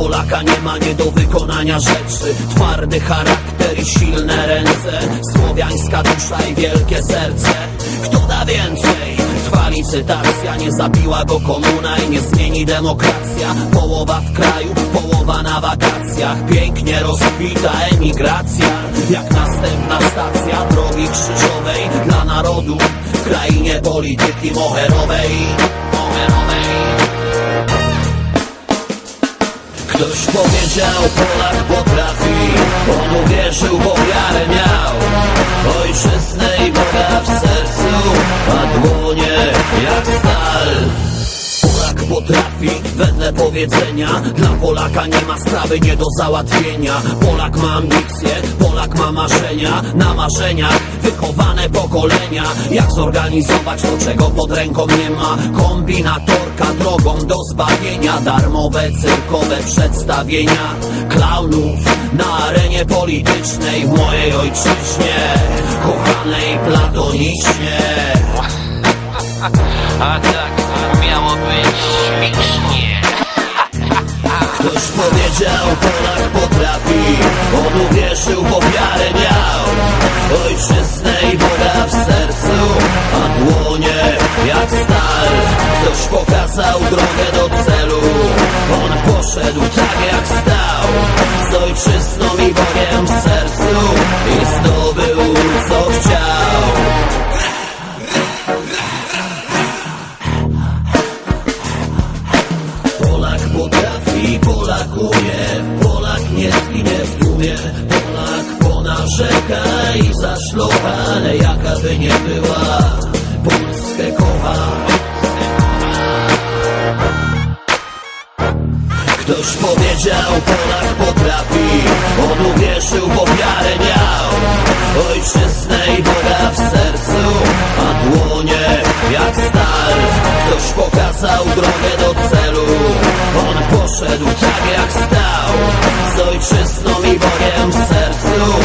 Polaka nie ma nie do wykonania rzeczy. Twardy charakter i silne ręce. Słowiańska dusza i wielkie serce. Kto da więcej? Trwa licytacja, nie zabiła go komuna i nie zmieni demokracja. Połowa w kraju, połowa na wakacjach. Pięknie rozkwita emigracja. Jak następna stacja drogi krzyżowej Dla narodu w krainie polityki moherowej. Moherowej Ktoś powiedział, Polak potrafi On uwierzył, bo wiarę miał potrafi, wedle powiedzenia. Dla Polaka nie ma sprawy nie do załatwienia. Polak ma ambicje, Polak ma marzenia. Na marzeniach wychowane pokolenia. Jak zorganizować to, czego pod ręką nie ma? Kombinatorka drogą do zbawienia. Darmowe cyrkowe przedstawienia Klaunów na arenie politycznej W mojej ojczyźnie Kochanej platonicznie. A tak miało śmiesznie. Ktoś powiedział, Polak potrafi. On uwierzył, bo wiarę miał. Ojczyznę i Boga w sercu A dłonie jak stal. Ktoś pokazał drogę do celu. On poszedł tak jak stał. Z ojczyzną i Bogiem w sercu. I zdobył co chciał potrafi, Polak umie Polak nie zginie w tłumie. Polak ponarzeka i zaszlocha Ale jaka by nie była. Polskę kocha. Ktoś powiedział, Polak potrafi. On uwierzył, bo wiarę miał. Ojczyznę i Boga w sercu A dłonie jak stal. Ktoś pokazał drogę do celu On poszedł tak jak stał Z ojczyzną i Bogiem w sercu